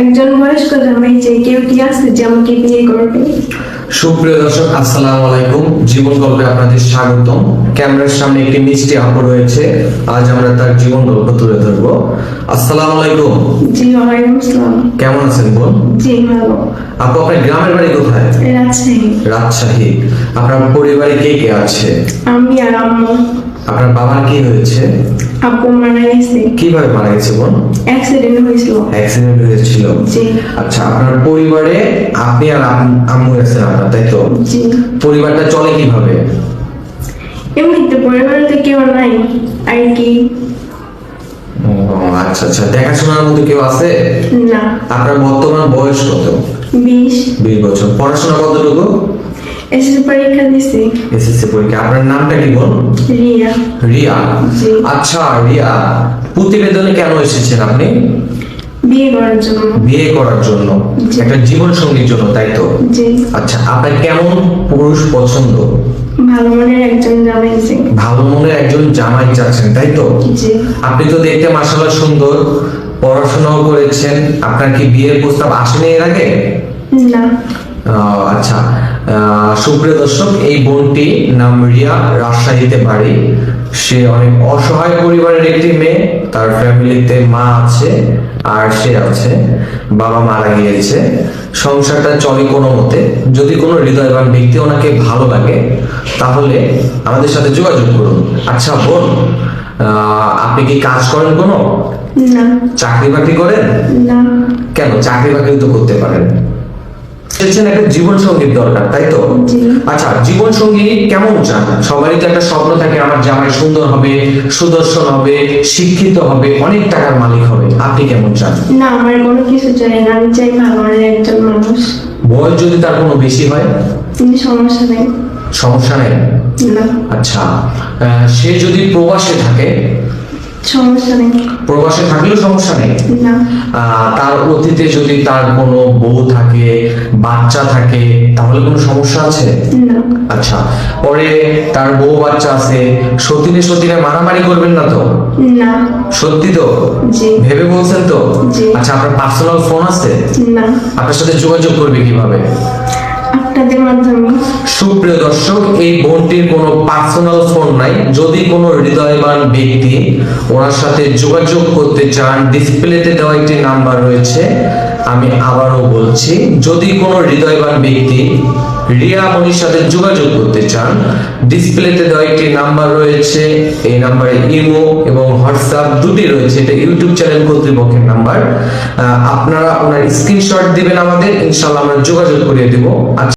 একজন বয়স্ক জামাই কেউ কি আছে যে আমাকে বিয়ে করবে? সুপ্রিয় দর্শক আসসালামু আলাইকুম। জীবন গল্পে আপনাদের স্বাগতম। ক্যামেরার সামনে একটি মিষ্টি আপু রয়েছে। আজ আমরা তার জীবন গল্প তুলে ধরবো। আসসালামু আলাইকুম। জি ওয়ালাইকুম আসসালাম। কেমন আছেন বোন? জি ভালো। আপু আপনার গ্রামের বাড়ি কোথায়? রাজশাহী। রাজশাহী। আপনার পরিবারে কে কে আছে? আমি আর আম্মু। আপনার বাবার কি হয়েছে? আপু মারা গেছে। কীভাবে মারা গেছে বোন? অ্যাক্সিডেন্ট হয়েছিল। অ্যাক্সিডেন্ট হয়েছিল? জি। আচ্ছা আপনার পরিবারে আপনি আর আম্মু আছেন আপনার তাই তো? জি। পরিবারটা চলে কীভাবে? এমনিতে পরিবারে কেউ নাই আর কি? আচ্ছা আচ্ছা দেখাশোনার মতো কেউ আছে? না। আপনার বর্তমান বয়স কত? বিশ। বিশ বছর। পড়াশোনা কতটুকু? এসএসসি পরীক্ষা দিছি এসএসসি পরীক্ষা আপনার নামটা কি বল রিয়া। রিয়া? আচ্ছা রিয়া প্রতিবেদনে কেন এসেছেন আপনি? বিয়ে করার জন্য। বিয়ে করার জন্য। একটা জীবন সঙ্গীর জন্য তাই তো? জি। আচ্ছা আপনার কেমন পুরুষ পছন্দ? ভালো মনের একজন জামাই যে ভালো মনের একজন জামাই চাচ্ছেন তাই তো? জি। আপনি তো দেখতে মাসাল্লাহ সুন্দর পড়াশোনাও করেছেন। আপনার কি বিয়ের প্রস্তাব আসেনি এর আগে? না। আচ্ছা। সুপ্রিয় দর্শক এই বোনটি নাম রিয়া রাজশাহীতে বাড়ি। সে অনেক অসহায় পরিবারের একটি মেয়ে তার ফ্যামিলিতে মা আছে আর সে আছে বাবা মারা গিয়েছে। সংসারটা চলে কোনো মতে যদি কোনো হৃদয়বান ব্যক্তি ওনাকে ভালো লাগে তাহলে আমাদের সাথে যোগাযোগ করুন। আচ্ছা বোন আহ, আপনি কি কাজ করেন কোনো? না। চাকরি বাকরি করেন? না। কেন? চাকরি বাকরি তো করতে পারেন। বলছেন একটা জীবন সঙ্গীর দরকার তাই তো? আচ্ছা জীবন সঙ্গী কেমন চান? সবারই তো একটা স্বপ্ন থাকে আমার জামাই সুন্দর হবে সুদর্শন হবে শিক্ষিত হবে অনেক টাকার মালিক হবে। আপনি কেমন চান? না আমার কোনো কিছু চাই না। আমি চাই ভালো একজন মানুষ। বয়স যদি তার কোনো বেশি হয়? সমস্যা নেই। সমস্যা নেই? না। আচ্ছা সে যদি প্রবাসে থাকে? সমস্যা নেই। প্রবাসে থাকলেও সমস্যা নেই। তার অতীতে যদি তার কোনো বউ থাকে বাচ্চা থাকে তাহলে কোনো সমস্যা আছে? আচ্ছা পরে তার বউ বাচ্চা আছে সতীনে সতীনে মারামারি করবেন না তো? সত্যি তো? ভেবে বলছেন তো? আচ্ছা আপনার পার্সোনাল ফোন আছে? আপনার সাথে যোগাযোগ করবে কীভাবে? আপনাদের মাধ্যমে। সুপ্রিয় দর্শক, এই বোনটির কোনো পার্সোনাল ফোন নাই। যদি কোনো হৃদয়বান ব্যক্তি ওনার সাথে যোগাযোগ করতে চান ডিসপ্লেতে দেওয়া একটি নাম্বার রয়েছে, আমি আবারও বলছি, যদি কোনো হৃদয়বান ব্যক্তি রিয়া মনির সাথে যোগাযোগ করতে চান ডিসপ্লেতে দেওয়া একটি নাম্বার রয়েছে, এই নাম্বারে ইমো এবং হোয়াটসঅ্যাপ দুটি রয়েছে, এটা ইউটিউব চ্যানেল কর্তৃপক্ষের নাম্বার আপনারা ওনার স্ক্রিনশট দিবেন আমাদের ইনশাল্লাহ আমরা যোগাযোগ করিয়ে দেবো। আচ্ছা।